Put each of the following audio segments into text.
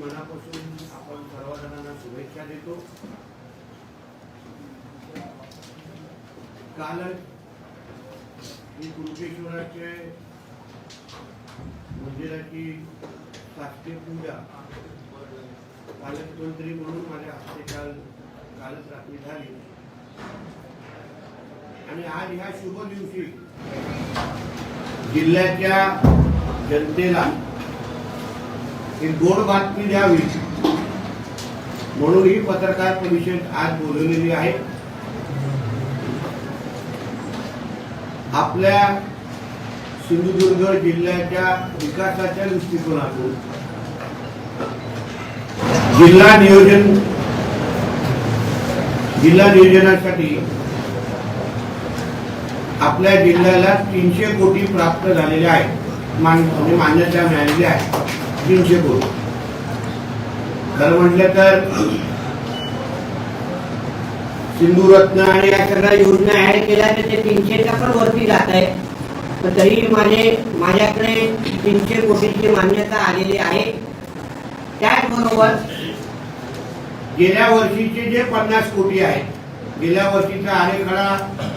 मनापासून आपण सर्वजणांना शुभेच्छा देतो. कालच ही कुरुकेश्वराचे मंदिराची शासकीय पूजा पालकमंत्री म्हणून माझ्या हस्ते काल कालच रात्री झाली. आणि आज ह्या शुभ दिवशी जिल्ह्याच्या जनतेला ही गोड बातमी द्यावी म्हणून ही पत्रकार परिषद आज बोलवलेली आहे. आपल्या सिंधुदुर्ग जिल्ह्याच्या विकासाच्या दृष्टिकोनातून जिल्हा नियोजन जिल्हा नियोजनासाठी आपल्या जिल्ह्याला तीनशे कोटी प्राप्त झालेले आहेत म्हणजे मान्यता मिळालेली आहे. तीनशे कोटी खरं म्हटलं तर सिंधुरत्न आणि या सगळ्या योजना ऍड केल्या तर ते तीनशेच्या पण वरती जात आहे तर तरी माझे माझ्याकडे तीनशे कोटीची मान्यता आलेली आहे. त्याचबरोबर गेल्या वर्षीचे जे पन्नास कोटी आहेत गेल्या वर्षीचा आरेखडा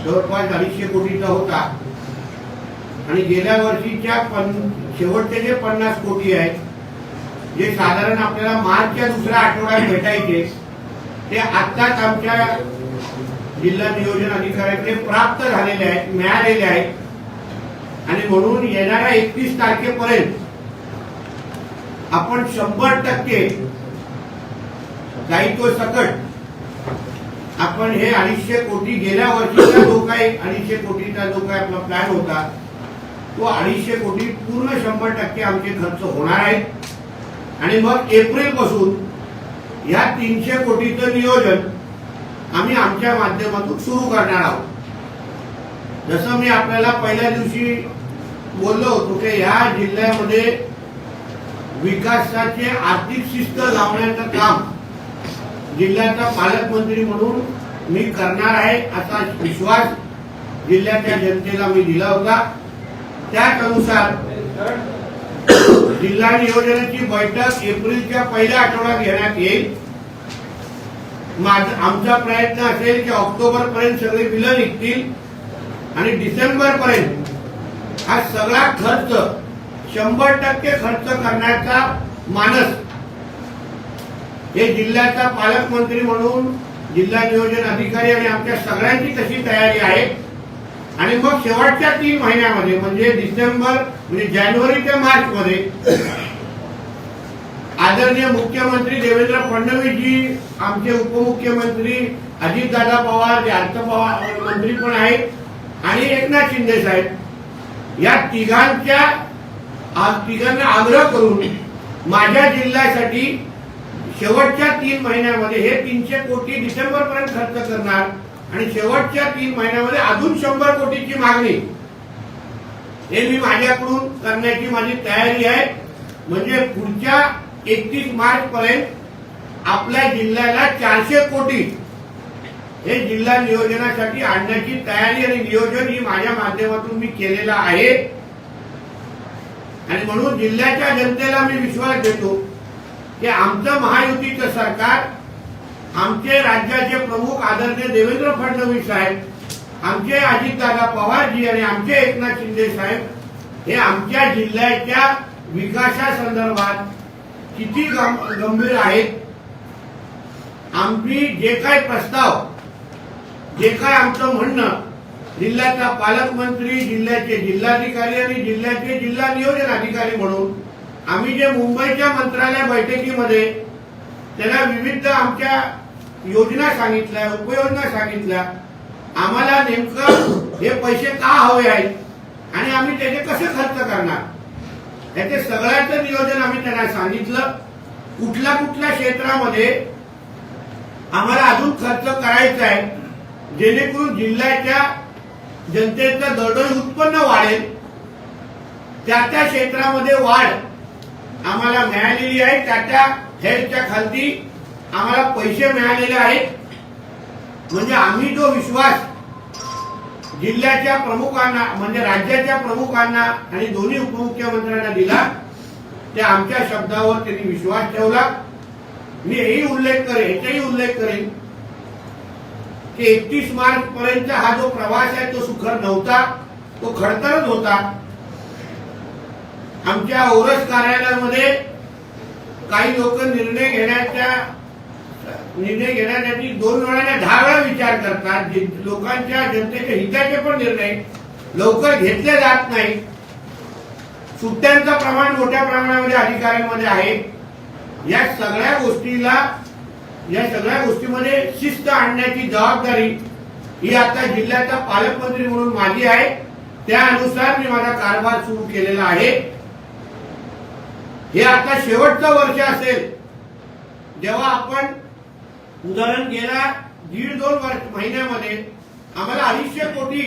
जवळपास अडीचशे कोटीचा होता. आणि गेल्या वर्षीच्या पन शेवटचे जे पन्नास कोटी आहेत जे साधारण आपल्याला मार्चच्या दुसऱ्या आठवड्यात भेटायचे. ते आत्ताच आमच्या जिल्हा नियोजन अधिकाऱ्याकडे प्राप्त झालेले आहेत मिळालेले आहेत. आणि म्हणून येणाऱ्या एकतीस तारखेपर्यंत आपण शंभर टक्के दायित्व सकट आपण हे अडीचशे कोटी गेल्या वर्षीचा जो काही अडीचशे कोटीचा जो काही आपला प्लॅन होता तो अडीचशे कोटी पूर्ण शंभर टक्के आमचे खर्च होणार आहेत. आणि मग एप्रिलपासून या तीनशे कोटीचं नियोजन आम्ही आमच्या माध्यमातून सुरू करणार आहोत. जसं मी आपल्याला पहिल्या दिवशी बोललो होतो की ह्या जिल्ह्यामध्ये विकासाचे आर्थिक शिस्त लावण्याचं काम जिल्ह्याचा पालकमंत्री म्हणून मी करणार आहे असा विश्वास जिल्ह्याच्या जनतेला मी दिला होता. त्याच अनुसार जिल्हा नियोजनाची बैठक एप्रिलच्या पहिल्या आठवड्यात घेण्यात येईल. आमचा प्रयत्न असेल की ऑक्टोबर पर्यंत सगळे बिलं निघतील आणि डिसेंबर पर्यंत हा सगळा खर्च शंभर टक्के खर्च करण्याचा मानस हे जिल्ह्याचा पालकमंत्री म्हणून जिल्हा नियोजन अधिकारी आणि आमच्या सगळ्यांची तशी तयारी आहे. आणि मग शेवटच्या तीन महिन्यामध्ये म्हणजे डिसेंबर म्हणजे जानेवारी ते मार्च मध्ये आदरणीय मुख्यमंत्री देवेंद्र फडणवीस जी आमचे उपमुख्यमंत्री अजितदादा पवार जे अर्थ पवार मंत्री पण आहेत आणि एकनाथ शिंदे साहेब या तिघांच्या तिघांना आग्रह करून माझ्या जिल्ह्यासाठी शेवटच्या तीन महिन्यामध्ये हे तीनशे कोटी डिसेंबर पर्यंत खर्च करणार आणि शेवटच्या तीन महिन्यामध्ये अजून शंभर कोटीची मागणी. हे मी माझ्याकडून करण्याची माझी तयारी आहे. म्हणजे पुढच्या एकतीस मार्च पर्यंत आपल्या जिल्ह्याला चारशे कोटी हे जिल्हा नियोजनासाठी आणण्याची तयारी आणि नियोजन ही माझ्या माध्यमातून मी केलेलं आहे. आणि म्हणून जिल्ह्याच्या जनतेला मी विश्वास देतो की आमचं महायुतीचं सरकार आमचे राज्याचे प्रमुख आदरणीय देवेंद्र फडणवीस साहेब आमचे अजितदादा पवारजी आणि आमचे एकनाथ शिंदे साहेब हे आमच्या जिल्ह्याच्या विकासासंदर्भात किती गं- गंभीर आहेत. आम्ही जे काय प्रस्ताव जे काय आमचं म्हणणं जिल्ह्याचा पालकमंत्री जिल्ह्याचे जिल्हाधिकारी आणि जिल्ह्याचे जिल्हा नियोजन अधिकारी म्हणून आम्ही जे मुंबईच्या मंत्रालय बैठकीमध्ये त्याला विविध आमच्या योजना सांगितल्या उपयोजना सांगितल्या. आम्हाला नेमकं हे पैसे का हवे आहेत? आणि आम्ही त्याचे कसे खर्च करणार? याचे सगळ्याचं नियोजन आम्ही त्यांना सांगितलं. कुठल्या कुठल्या क्षेत्रामध्ये आम्हाला अजून खर्च करायचा आहे जेणेकरून जिल्ह्याच्या जनतेचं दरडोई उत्पन्न वाढेल. त्या त्या क्षेत्रामध्ये वाढ आम्हाला मिळालेली आहे. त्या त्या हेल्थच्या खालती आम्हाला पैसे मिळालेले आहेत. म्हणजे आम्ही जो विश्वास जिल्ह्याच्या प्रमुखांना म्हणजे राज्याच्या प्रमुखांना आणि दोन्ही उपमुख्यमंत्र्यांना दिला त्या आमच्या शब्दावर त्यांनी विश्वास ठेवला. मी हेही उल्लेख करेन याचाही उल्लेख करेन की एकतीस मार्च पर्यंत हा जो प्रवास आहे तो सुखर नव्हता तो खडतरच होता. आमच्या ओरस कार्यालयामध्ये काही लोक निर्णय घेण्याच्या निर्णय घेण्यासाठी दोन वेळा दहा वेळा विचार करतात. लोकांच्या जनतेच्या हिताचे पण निर्णय लवकर घेतले जात नाही. सुट्ट्यांचं प्रमाण मोठ्या प्रमाणामध्ये अधिकाऱ्यांमध्ये आहे. या सगळ्या गोष्टीला या सगळ्या गोष्टीमध्ये शिस्त आणण्याची जबाबदारी ही आता जिल्ह्याचा पालकमंत्री म्हणून माझी आहे. त्यानुसार मी माझा कारभार सुरू केलेला आहे. हे आता शेवटचं वर्ष असेल. जेव्हा आपण उदाहरण गेल्या दीड दोन वर्ष महिन्यामध्ये आम्हाला अडीचशे कोटी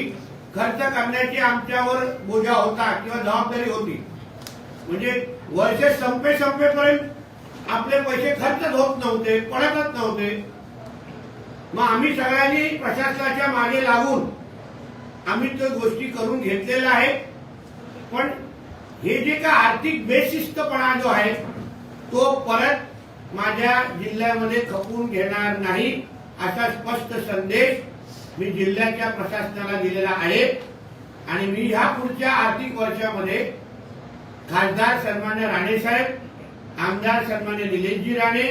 खर्च करण्याची आमच्यावर बोजा होता किंवा जबाबदारी होती. म्हणजे वर्ष संपे संपेपर्यंत आपले पैसे खर्चच होत नव्हते पडतच नव्हते. मग आम्ही सगळ्यांनी प्रशासनाच्या मागे लागून आम्ही त्या गोष्टी करून घेतलेल्या आहेत पण हे जे का आर्थिक बेशिस्तपणा जो आहे तो परत माझ्या जिल्ह्यामध्ये खपून घेणार नाही असा स्पष्ट संदेश मी जिल्ह्याच्या प्रशासनाला दिलेला आहे. आणि मी ह्या पुढच्या आर्थिक वर्षामध्ये खासदार सन्मान्य राणेसाहेब आमदार सन्मान्य निलेशजी राणे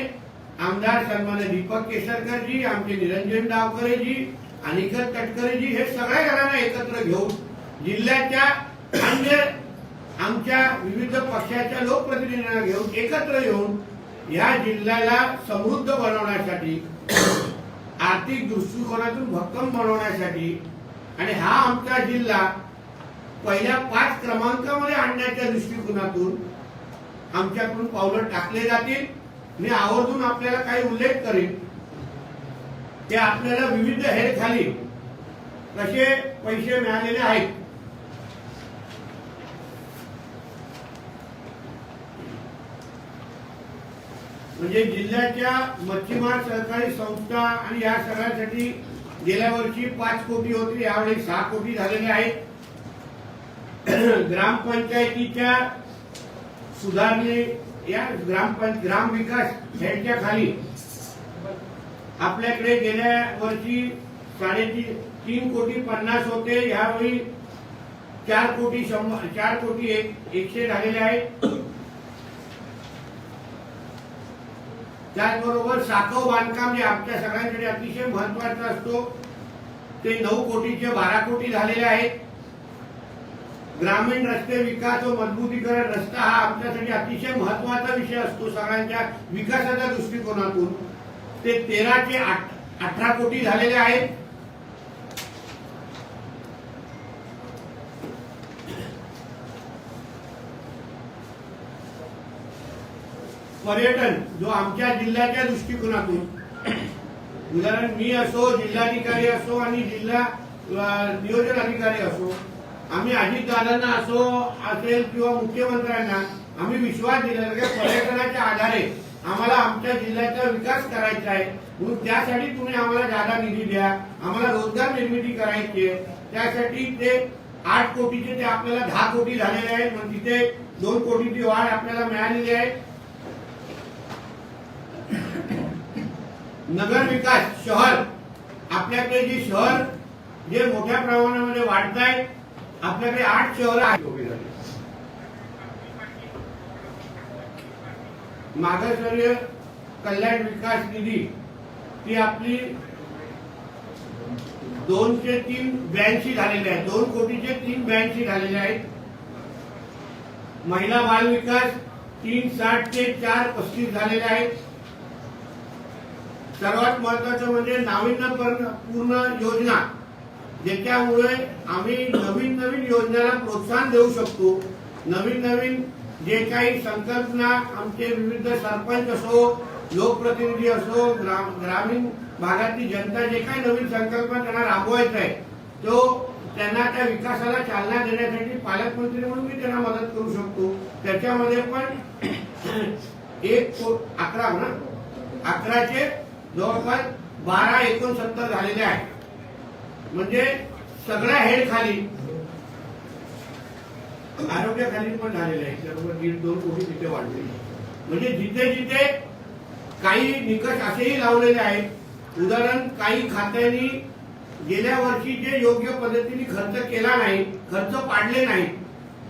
आमदार सन्मान्य दीपक केसरकरजी आमचे निरंजन डावकरेजी अनिकेत तटकरेजी हे सगळ्या घरांना एकत्र घेऊन जिल्ह्याच्या अन्य आमच्या विविध पक्षाच्या लोकप्रतिनिधींना घेऊन एकत्र येऊन या जिल्ह्याला समृद्ध बनवण्यासाठी आर्थिक दृष्टिकोनातून भक्कम बनवण्यासाठी आणि हा आमचा जिल्हा पहिल्या पाच क्रमांकामध्ये आणण्याच्या दृष्टिकोनातून आमच्याकडून पावलं टाकले जातील. मी आवर्जून आपल्याला काही उल्लेख करेन. ते आपल्याला विविध हेरखाली कसे पैसे मिळालेले आहेत म्हणजे जिल्ह्याच्या मच्छीमार सहकारी संस्था आणि या सगळ्यासाठी गेल्या वर्षी पाच कोटी होते यावेळी सहा कोटी झालेले आहेत. ग्रामपंचायतीच्या सुधारणे या ग्रामपंच ग्राम विकास यांच्या खाली आपल्याकडे गेल्या वर्षी साडेतीन तीन कोटी पन्नास होते यावेळी चार कोटी शंभर चार कोटी एक एकशे झालेले आहेत. त्याचबरोबर साखव बांधकाम जे आमच्या सगळ्यांसाठी अतिशय महत्वाचं असतो ते नऊ कोटीचे बारा कोटी झालेले आहेत. ग्रामीण रस्ते विकास व मजबूतीकरण रस्ता हा आमच्यासाठी अतिशय महत्त्वाचा विषय असतो सगळ्यांच्या विकासाच्या दृष्टिकोनातून. ते तेराचे आठ अठरा कोटी झालेले आहेत. पर्यटन. जो आमच्या जिल्ह्याच्या दृष्टिकोनातून. उदाहरण मी असो जिल्हाधिकारी असो आणि जिल्हा नियोजन अधिकारी असो आम्ही अजितदादांना असो असेल किंवा मुख्यमंत्र्यांना आम्ही विश्वास दिला की पर्यटनाच्या आधारे आम्हाला आमच्या जिल्ह्याचा विकास करायचा आहे. म्हणून त्यासाठी तुम्ही आम्हाला जादा निधी द्या आम्हाला रोजगार निर्मिती करायची आहे. त्यासाठी ते आठ कोटीचे ते आपल्याला दहा कोटी झालेले आहेत मग तिथे दोन कोटीची वाढ आपल्याला मिळालेली आहे. नगर विकास शहर. आपल्याकडे जे शहर जे मोठ्या प्रमाणामध्ये वाढत आहे आपल्याकडे आठ शहर आहेत. मागासवर्य कल्याण विकास निधी ती आपली दोनशे तीन ब्याऐंशी झालेली आहे. दोन कोटीचे तीन ब्याऐंशी झालेले आहेत महिला बाल विकास तीन साठ ते चार पस्तीस झालेले आहेत. सर्वात महत्वाचं म्हणजे नाविन्यपूर्ण पूर्ण योजना. ज्याच्यामुळे आम्ही नवीन नवीन योजनेला प्रोत्साहन देऊ शकतो. नवीन नवीन जे काही संकल्पना आमचे विविध सरपंच असो लोकप्रतिनिधी असो ग्राम ग्रामीण भागातली जनता जे काही नवीन संकल्पना त्यांना राबवायचा आहे तो त्यांना त्या विकासाला चालना देण्यासाठी पालकमंत्री म्हणून मी त्यांना मदत करू शकतो. त्याच्यामध्ये पण एक अकरा ना अकराचे जवळपास बारा एकोणसत्तर झालेले आहेत. म्हणजे सगळ्या हेड खाली आरोग्याखाली पण झालेले आहे सर्व दीड दोन कोटी तिथे वाढलेली म्हणजे जिथे जिथे काही निकष असेही लावलेले आहेत उदाहरण काही खात्यांनी गेल्या वर्षी जे योग्य पद्धतीने खर्च केला नाही खर्च पाडले नाही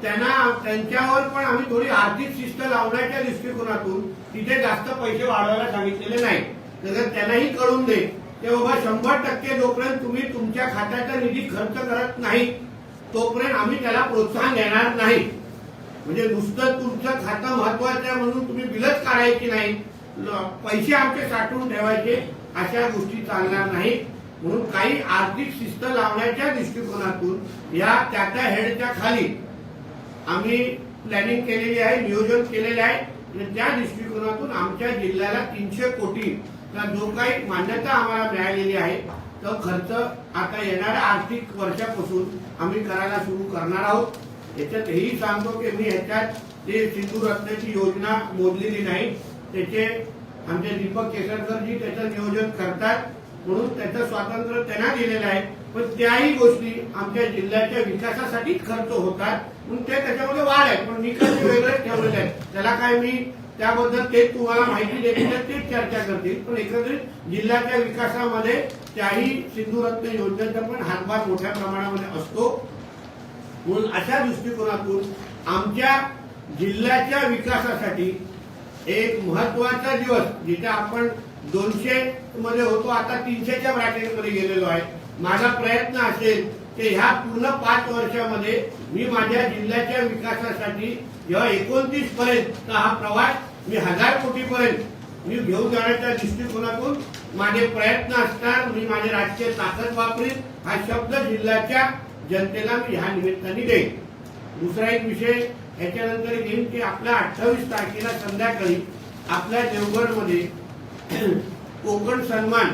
त्यांना त्यांच्यावर पण आम्ही थोडी आर्थिक शिस्त लावण्याच्या दृष्टिकोनातून तिथे जास्त पैसे वाढवायला सांगितलेले नाही तर त्यांनाही कळून दे ते बाबा शंभर टक्के जोपर्यंत तुम्ही तुमच्या खात्याचा निधी खर्च करत नाही तोपर्यंत आम्ही त्याला प्रोत्साहन देणार नाही. म्हणजे नुसतं तुमचं खातं महत्वाचं आहे म्हणून तुम्ही बिलच काढायची नाही. पैसे आमचे साठवून ठेवायचे अशा गोष्टी चालणार नाही. म्हणून काही आर्थिक शिस्त लावण्याच्या दृष्टिकोनातून या त्या त्या हेडच्या खाली आम्ही प्लॅनिंग केलेली आहे नियोजन केलेले आहे. आणि त्या दृष्टिकोनातून आमच्या जिल्ह्याला तीनशे कोटी तर जो काही मान्यता आम्हाला मिळालेली आहे तो खर्च आता येणाऱ्या आर्थिक वर्षापासून आम्ही करायला सुरू करणार आहोत. याच्यात हेही सांगतो की मी ह्याच्यात जे सिंधू रत्नाची योजना मोडलेली नाही त्याचे आमचे दीपक केसरकरजी त्याचं नियोजन करतात. म्हणून त्याचं स्वातंत्र्य त्यांना दिलेलं आहे. पण त्याही गोष्टी आमच्या जिल्ह्याच्या विकासासाठीच खर्च होतात. म्हणून ते त्याच्यामध्ये वाढ आहे पण निकष वेगळे ठेवलेले आहेत. त्याला काय मी त्याबद्दल ते तुम्हाला माहिती देतील ते तेच चर्चा करतील. पण एकंदरीत जिल्ह्याच्या विकासामध्ये त्याही सिंधुरत्न योजनेचा पण हातभार मोठ्या प्रमाणामध्ये असतो. म्हणून अशा दृष्टिकोनातून आमच्या जिल्ह्याच्या विकासासाठी एक महत्त्वाचा दिवस जिथे आपण दोनशे मध्ये होतो आता तीनशेच्या ब्रॅकेटमध्ये गेलेलो आहे. माझा प्रयत्न असेल की ह्या पूर्ण पाच वर्षामध्ये मी माझ्या जिल्ह्याच्या विकासासाठी जेव्हा एकोणतीस पर्यंत हा प्रवास मी हजार कोटी पर्यंत. मी घेऊन जाण्याच्या दृष्टिकोनातून माझे प्रयत्न असतात मी माझे राजकीय ताकद वापरीन हा शब्द जिल्ह्याच्या जनतेला मी ह्या निमित्ताने देईन. दुसरा एक विषय याच्यानंतर घेईन की आपल्या अठ्ठावीस तारखेला संध्याकाळी आपल्या देवगडमध्ये कोकण सन्मान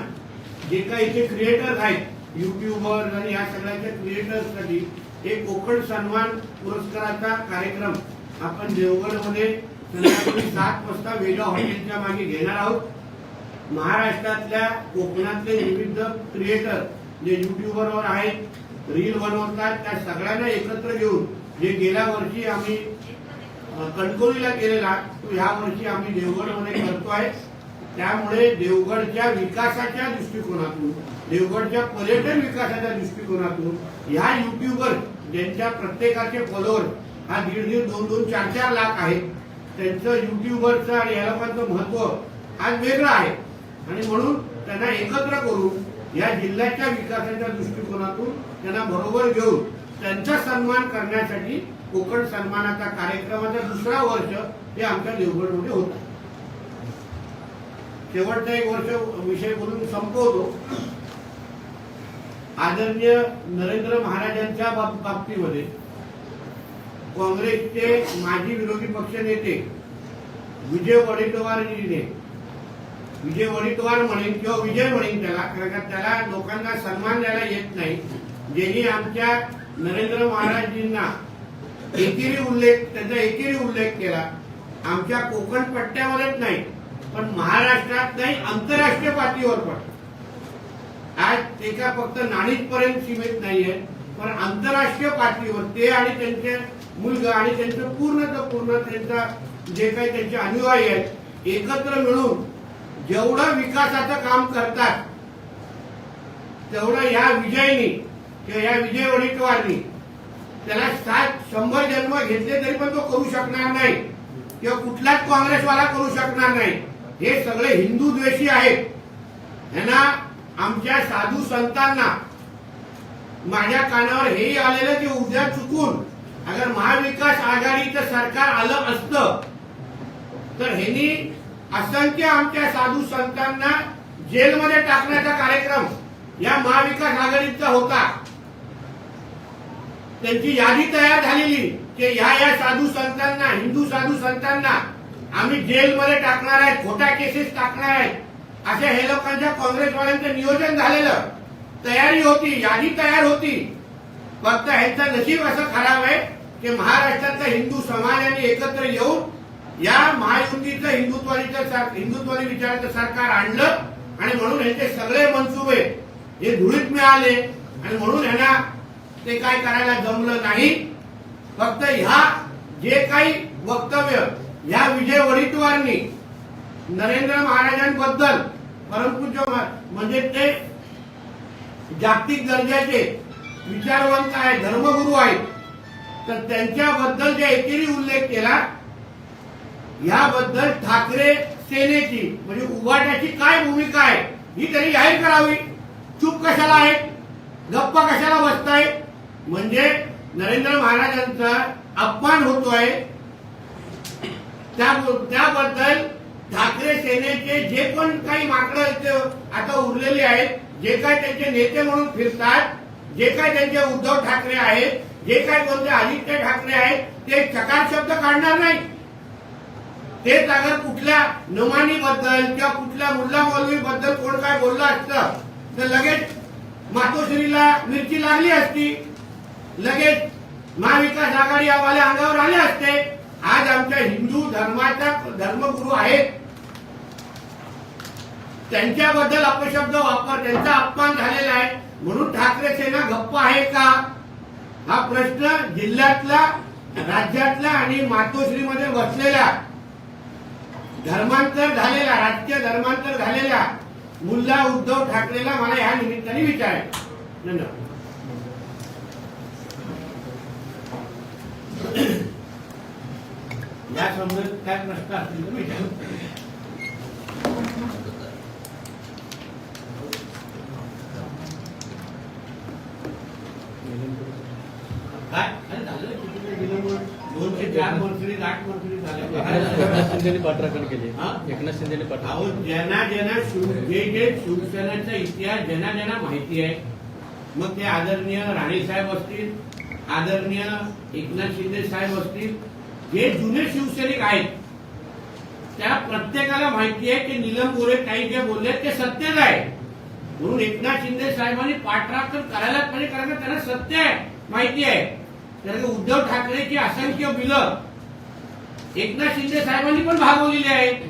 जे काही इथे क्रिएटर्स आहेत युट्यूबर आणि या सगळ्याच्या क्रिएटर्ससाठी एक कोकण सन्मान पुरस्काराचा कार्यक्रम आपण देवगडमध्ये संध्याकाळी सात वाजता वेगा हॉटेलच्या मागे घेणार आहोत. महाराष्ट्रातल्या कोकणातले विविध क्रिएटर जे युट्यूबरवर आहेत रील बनवतात त्या सगळ्यांना एकत्र घेऊन जे गेल्या वर्षी आम्ही अ, कणकवलीला केलेला तो ह्या वर्षी आम्ही देवगडमध्ये आहे. त्यामुळे देवगडच्या विकासाच्या दृष्टिकोनातून देवगडच्या पर्यटन विकासाच्या दृष्टिकोनातून ह्या युट्यूबर ज्यांच्या प्रत्येकाचे फॉलोअर हा दीड दीड दोन दोन चार चार लाख आहेत त्यांचं युट्यूबरचं आणि या लोकांचं महत्त्व आज वेगळं आहे. आणि म्हणून त्यांना एकत्र करून या जिल्ह्याच्या विकासाच्या दृष्टिकोनातून त्यांना बरोबर घेऊन त्यांचा सन्मान करण्यासाठी कोकण सन्मानाचा कार्यक्रमाचा दुसरा वर्ष हे आमच्या देवगडमध्ये होत शेवटचा एक वर्ष विषय बोलून संपवतो. आदरणीय नरेंद्र महाराजांच्या बाब- बाबतीमध्ये काँग्रेसचे माजी विरोधी पक्ष नेते विजय वडेट्टीवारजीने विजय वडेट्टीवार म्हणेन किंवा विजय म्हणेन त्याला कारण का त्याला लोकांना सन्मान द्यायला येत नाही. ज्यांनी आमच्या नरेंद्र महाराजजींना एकेरी उल्लेख त्याचा एकेरी उल्लेख केला. आमच्या कोकण पट्ट्यामध्येच नाही पण महाराष्ट्रात नाही आंतरराष्ट्रीय पातळीवर पण. आज ते का फक्त नाणीच पर्यंत सीमित नाहीये. पण आंतरराष्ट्रीय पातळीवर ते आणि त्यांचे मुलगा आणि त्यांचं पूर्ण पूर्ण त्यांचा जे काही त्यांचे अनुयायी आहेत एकत्र मिळून जेवढं विकासाचं काम करतात तेवढं या विजयनी किंवा या विजय वडेट्टीवारनी त्याला सात शंभर जन्म घेतले तरी पण तो करू शकणार नाही किंवा कुठलाच काँग्रेसवाला करू शकणार नाही. हे सगळे हिंदू द्वेषी आहेत. ह्यांना आमच्या साधू संतांना माझ्या कानावर हेही आलेलं की उद्या चुकून अगर महाविकास आघाडीचं सरकार आलं असतं तर ह्यांनी असंख्य आमच्या साधू संतांना जेलमध्ये टाकण्याचा कार्यक्रम या महाविकास आघाडीचा होता. त्यांची यादी तयार झालेली की या या साधू संतांना हिंदू साधू संतांना आम्ही जेलमध्ये टाकणार आहे खोट्या केसेस टाकणार आहे अशा हे लोकांच्या काँग्रेसवाल्यांचं नियोजन झालेलं. तयारी होती यादी तयार होती. फक्त ह्यांचं नशीब असं खराब आहे की महाराष्ट्रातल्या हिंदू समाजाने एकत्र येऊन या महायुतीचं हिंदुत्वादीचं सर- हिंदुत्वादी विचाराचं सरकार आणलं आणि म्हणून ह्यांचे सगळे मनसुबे हे धुळीत मिळाले आणि म्हणून ह्यांना ते काय करायला जमलं नाही. फक्त ह्या जे काही वक्तव्य ह्या विजय वडेट्टीवारांनी नरेंद्र महाराजांबद्दल परंतु महा- म्हणजे ते जागतिक दर्जाचे विचारवंत आहे धर्मगुरू आहेत. तर त्यांच्याबद्दल जे एकेरी उल्लेख केला याबद्दल ठाकरे सेनेची म्हणजे उभाट्याची काय भूमिका आहे ही त्यांनी जाहीर करावी. चूप कशाला आहे? गप्पा कशाला बसताय? म्हणजे नरेंद्र महाराजांचा अपमान होतोय. त्याबद्दल ठाकरे सेनेचे जे पण काही माकडं आता उरलेले आहेत जे काय त्यांचे नेते म्हणून फिरतात जे काय त्यांचे उद्धव ठाकरे आहेत जे काय कोणते आदित्य ठाकरे आहेत ते चकार शब्द काढणार नाही. ते अगर कुठल्या नमानी बद्दल किंवा कुठल्या मुल्ला मौलवी बद्दल कोण काय बोललं असतं तर लगेच मातोश्रीला मिरची लागली असती. लगेच महाविकास आघाडी आम्हाला अंगावर आले असते. आज आमच्या हिंदू धर्माचा धर्मगुरू आहेत. त्यांच्याबद्दल अपशब्द वापर त्यांचा अपमान झालेला आहे. म्हणून ठाकरे सेना गप्प आहे का? हा प्रश्न जिल्ह्यातला राज्यातला आणि मातोश्रीमध्ये बसलेल्या धर्मांतर झालेला राजकीय धर्मांतर झालेला मुल्ला उद्धव ठाकरेला मला या निमित्ताने विचारायचं धन्यवाद या संदर्भात काय प्रश्न असतील तर विचारा काय? अरे झालं? किती वेळ गेलं मग? दोनशे चार मंत्री आठ मंत्री एकनाथ झाले शिंदेने पाठराखण केली. हा? एकनाथ शिंदेने अहो पाठराखण ज्यांना ज्यांना शिव जे जे शिवसेनेचा इतिहास ज्यांना ज्यांना माहिती आहे मग ते आदरणीय राणे साहेब असतील आदरणीय एकनाथ शिंदे साहेब असतील जे जुने शिवसैनिक आहेत त्या प्रत्येकाला माहिती आहे की नीलम गोरे काही जे बोलले ते सत्यच आहे. म्हणून एकनाथ शिंदे साहेबांनी पाठराखण करायलाच पाहिजे कारण का त्यांना सत्य आहे माहिती आहे. कारण उद्धव ठाकरेची असंख्य बिलं एकनाथ शिंदे साहेबांनी पण भागवलेली आहेत.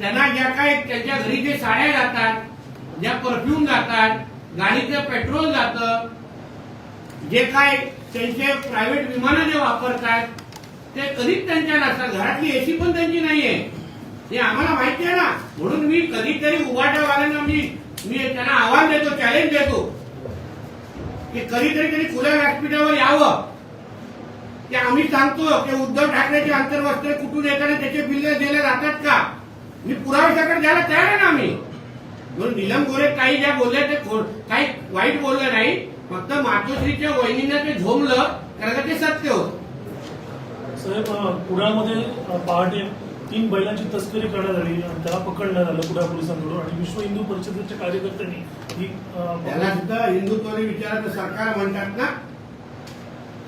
त्यांना ज्या काय त्यांच्या घरी जे साड्या जातात ज्या परफ्यूम जातात गाडीचं पेट्रोल जातं जे काय त्यांचे प्रायव्हेट विमानं जे वापरतात ते कधीच त्यांच्या नसतात. घरातली एसी पण त्यांची नाहीये. हे आम्हाला म्हणून मी कधीतरी उभाट्यावाल्यांना मी मी त्यांना आव्हान देतो चॅलेंज देतो. की कधीतरी तरी खुल्या व्यासपीठावर यावं. की आम्ही सांगतो की उद्धव ठाकरेचे आंतरवस्त्र कुठून येताना त्याचे बिल दिले जातात का? मी पुराव्याकडे द्यायला तयार आहे ना आम्ही. म्हणून निलम गोरे काही ज्या बोलल्या ते काही वाईट बोललं नाही. फक्त मातोश्रीच्या वहिनीनं ते झोमलं कारण ते सत्य होत. साहेब अ, पहाटे तीन बैलांची तस्करी करण्यात आली त्याला पकडण्यात आलं कुडाळ पोलिसांकडून. आणि विश्व हिंदू परिषदेच्या कार्यकर्त्यांनी ही त्याला सुद्धा हिंदुत्वाने विचाराचं सरकार म्हणतात ना?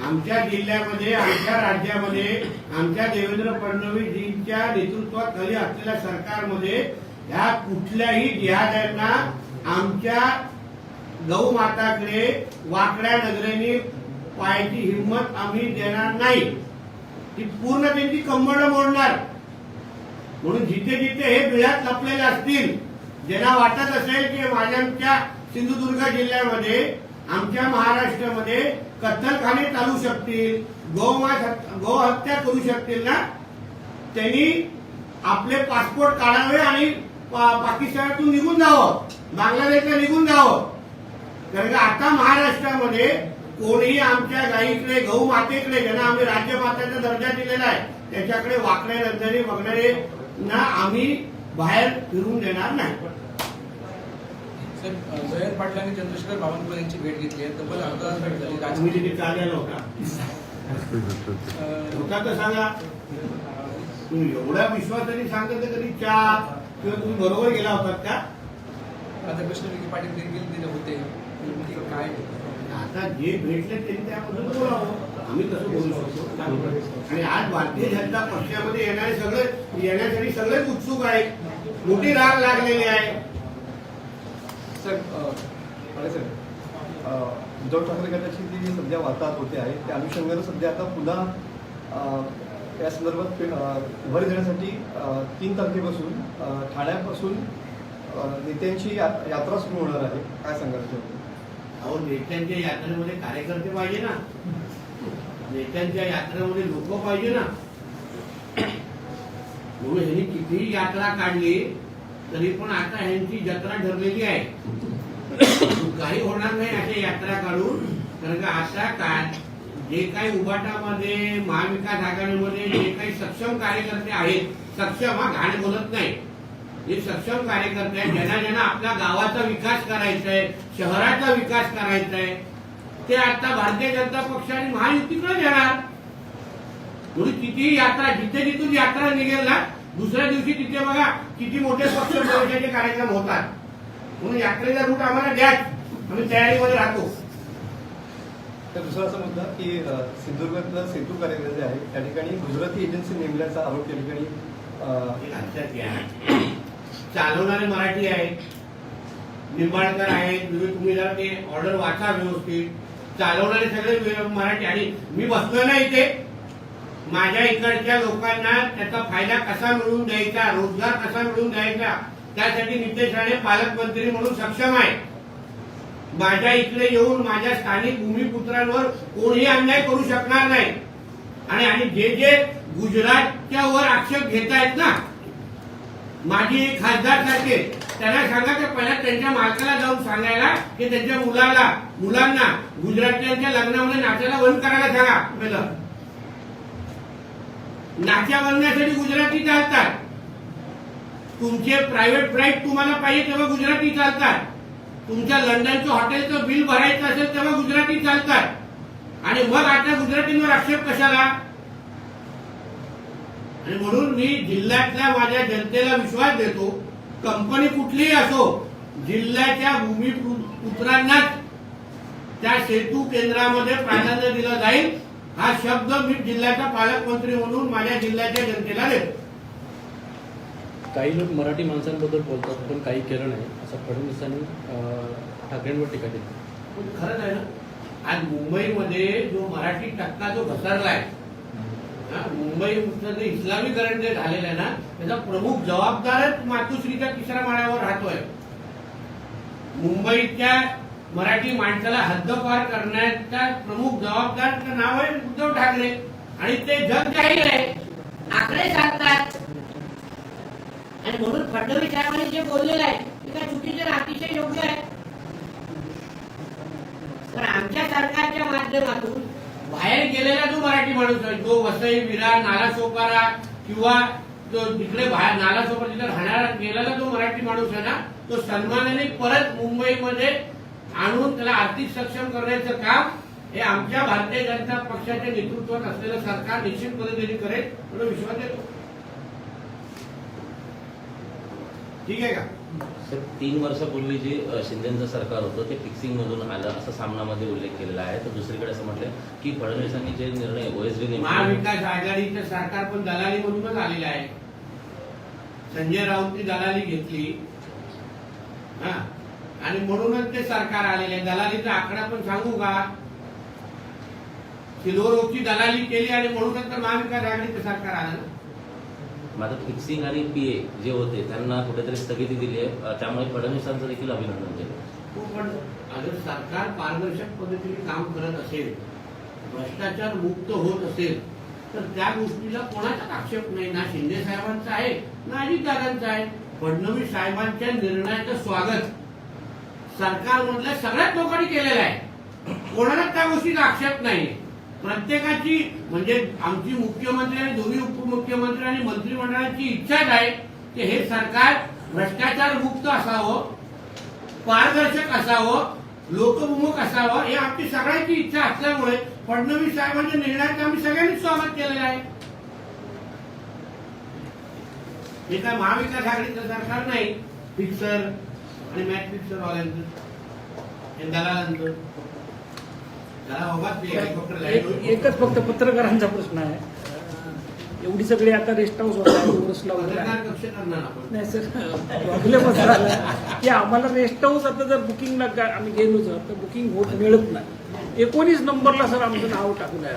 आमच्या जिल्ह्यामध्ये आमच्या राज्यामध्ये आमच्या देवेंद्र फडणवीसजींच्या नेतृत्वाखाली असलेल्या सरकारमध्ये ह्या कुठल्याही जिहाद्यांना आमच्या गौमाताकडे वाकड्या नजरेने पायाची हिंमत आम्ही देणार नाही. ती पूर्ण त्यांची कंबड मोडणार. म्हणून जिथे जिथे हे बिळात लपलेले असतील ज्यांना वाटत असेल की माझ्या आमच्या सिंधुदुर्ग जिल्ह्यामध्ये आमच्या महाराष्ट्रामध्ये कत्तलखाने चालू शकतील गोमास गोहत्या करू शकतील ना? त्यांनी आपले पासपोर्ट काढावे आणि पाकिस्तानातून निघून जावं बांगलादेशला निघून जावं. कारण का आता महाराष्ट्रामध्ये कोणीही आमच्या गाईकडे गहू मातेकडे ज्यांना आम्ही राज्यमात्याचा दर्जा दिलेला आहे त्याच्याकडे वाकणे नजरेने बघणारे ना आम्ही बाहेर फिरून देणार नाही. जयंत पाटलांनी चंद्रशेखर बावनकुळे यांची भेट घेतली आहे. तब्बल अर्धा तास भेट झाली. तुम्ही तिथे होता. अं, होता तर सांगा. तुम्ही एवढ्या विश्वासाने सांगत कधी चहा किंवा तुम्ही बरोबर गेला होतात का? आता कृष्ण विखे पाटील देखील तिथे होते. काय? आता जे भेटले त्यांनी त्याबद्दल बोलावं. आम्ही कसं बोलू शकतो. आणि आज भारतीय जनता पक्षामध्ये येणारे सगळे येण्यासाठी सगळेच उत्सुक आहेत. मोठी राग लागलेली आहे. सर अरे सर उद्धव ठाकरे गटाची जी सध्या वार्ताहर होते आहे त्या अनुषंगानं सध्या आता पुन्हा या संदर्भात उभारी देण्यासाठी तीन तारखेपासून ठाण्यापासून नेत्यांची यात्रा सुरू होणार आहे. काय त्याच्याबद्दल? अहो नेत्यांच्या यात्रेमध्ये कार्यकर्ते पाहिजे ना. नेत्यांच्या यात्रेमध्ये लोक पाहिजे ना. म्हणून ह्यांनी कितीही यात्रा काढली तरी पण आता ह्यांची जत्रा ठरलेली आहे. काही होणार नाही अशा यात्रा काढून. कारण का आता काय जे काही उभाटामध्ये महाविकास आघाडीमध्ये जे काही सक्षम कार्यकर्ते आहेत सक्षम हा घाण बोलत नाही. जे सक्षम कार्यकर्ते आहेत ज्यांना ज्यांना आपल्या गावाचा विकास करायचा आहे शहराचा विकास करायचा आहे ते आता भारतीय जनता पक्ष आणि महायुतीकडे येणार म्हणून कितीही यात्रा जिथे जिथून यात्रा निघेल ना दुसऱ्या दिवशी तिथे बघा किती मोठे पक्ष प्रवेशाचे कार्यक्रम होतात. म्हणून यात्रेचा रूट आम्हाला द्याच. आम्ही तयारीमध्ये राहतो. तर दुसरा असा मुद्दा की सिंधुदुर्गातलं सेतू कार्यालय जे आहे त्या ठिकाणी गुजराती एजन्सी नेमल्याचा आरोप त्या ठिकाणी चालवणारे मराठी आहेत. निंबाळकर आहेत. तुम्ही जरा ते ऑर्डर वाचा व्यवस्थित. चालवणारे सगळे मराठी. आणि मी बसलो ना इथे माझ्या इकडच्या लोकांना त्याचा फायदा कसा मिळवून द्यायचा रोजगार कसा मिळवून द्यायचा त्यासाठी नितेश राणे पालकमंत्री म्हणून सक्षम आहे. माझ्या इकडे येऊन माझ्या स्थानिक भूमिपुत्रांवर कोणीही अन्याय करू शकणार नाही. आणि आणि जे जे गुजरातच्या वर आक्षेप घेत आहेत ना माझी खासदार सारखे त्यांना सांगा की पहिल्या त्यांच्या मालकाला जाऊन सांगायला की त्यांच्या मुलाला मुलांना गुजरातच्या लग्नामध्ये नाचायला वन करायला सांगा. पहिलं. नाच्या बनण्यासाठी गुजराती चालतात. तुमचे प्रायव्हेट फ्लाईट तुम्हाला पाहिजे तेव्हा गुजराती चालतात. तुमच्या लंडनचं हॉटेलचं बिल भरायचं असेल तेव्हा गुजराती चालतात. आणि मग आता गुजरातींवर आक्षेप कशाला? आणि म्हणून मी जिल्ह्यातल्या माझ्या जनतेला विश्वास देतो कंपनी कुठलीही असो जिल्ह्याच्या भूमिपुत्रांनाच त्या सेतू केंद्रामध्ये प्राधान्य दिलं जाईल. हा शब्द मी जिल्ह्याचा पालकमंत्री म्हणून माझ्या जिल्ह्याच्या जनतेला देतो. काही लोक मराठी माणसांबद्दल बोलतात पण काही केलं नाही असं फडणवीसांनी ठाकरेंवर टीका केली. पण खरंच आहे ना आज मुंबईमध्ये जो मराठी टक्का जो घसरलाय हा, मुंबई जे इस्लामीकरण जे झालेलं आहे ना त्याचा प्रमुख जबाबदारच मातुश्रीच्या तिसऱ्या माळ्यावर राहतोय. मुंबईच्या मराठी माणसाला हद्दपार करण्याचा प्रमुख जबाबदार नाव आहे उद्धव ठाकरे. आणि ते जग जाहीर आहे. आकडे सांगतात. आणि म्हणून फडणवीस साहेबांनी जे बोललेलं आहे ते काय चुकीचे अतिशय योग्य आहे. तर आमच्या सरकारच्या माध्यमातून बाहेर गेलेला जो मराठी माणूस आहे. जो वसई विरार नालासोपारा किंवा तो तिकडे बाहेर नालासोपारा तिथे राहणारा गेलेला जो मराठी माणूस आहे ना तो सन्मानाने परत मुंबईमध्ये आणून त्याला आर्थिक सक्षम करण्याचं काम हे आमच्या भारतीय जनता पक्षाच्या नेतृत्वात असलेलं सरकार निश्चित पद्धतीने करेल म्हणून विश्वास देतो. ठीक आहे का? सर तीन वर्षापूर्वी जे शिंदेचं सरकार होतं ते फिक्सिंग मधून आलं असं सामनामध्ये उल्लेख केलेला आहे. तर दुसरीकडे असं म्हटलं की फडणवीसांनी जे निर्णय ओएसडी महाविकास आघाडीचं सरकार पण दलाली म्हणूनच आलेलं आहे. संजय राऊतनी दलाली घेतली. हा. आणि म्हणूनच ते सरकार आलेले आहे. दलालीचा आकडा पण सांगू का? सिल्वर ओकची दलाली केली आणि म्हणूनच तर महाविकास आघाडीचं सरकार आलं ना. माझं फिक्सिंग आणि पी ए जे होते त्यांना कुठेतरी स्थगिती दिली आहे त्यामुळे फडणवीसांचं देखील अभिनंदन केलं. हो पण अगर सरकार पारदर्शक पद्धतीने काम करत असेल भ्रष्टाचार मुक्त होत असेल तर त्या गोष्टीला कोणाचा आक्षेप नाही. ना शिंदे साहेबांचा आहे ना अजितदादांचा आहे. फडणवीस साहेबांच्या निर्णयाचं स्वागत सरकारमधल्या सगळ्याच लोकांनी केलेलं आहे. कोणालाच त्या गोष्टीचा आक्षेप नाही प्रत्येकाची म्हणजे आमची मुख्यमंत्री आणि दोन्ही उपमुख्यमंत्री आणि मंत्रिमंडळाची इच्छाच आहे की हे सरकार भ्रष्टाचार मुक्त असावं पारदर्शक असावं लोकप्रमुख असावं हे आमची सगळ्यांची इच्छा असल्यामुळे फडणवीस साहेबांच्या निर्णयाचं आम्ही सगळ्यांनी स्वागत केलेलं आहे. हे काय महाविकास आघाडीचं सरकार नाही फिक्सर आणि मॅच फिक्सर वाल्यांचं हे दलालांचं त्याला बाबा ते हेलिकॉप्टर लँड होईल. एकच फक्त पत्रकारांचा प्रश्न आहे. एवढी सगळी आता रेस्ट हाऊस नाही सर झाला की आम्हाला रेस्ट हाऊस आता जर बुकिंगला आम्ही गेलो जर तर बुकिंग होत मिळत नाही. एकोणीस नंबरला सर आमचं नाव टाकून आहे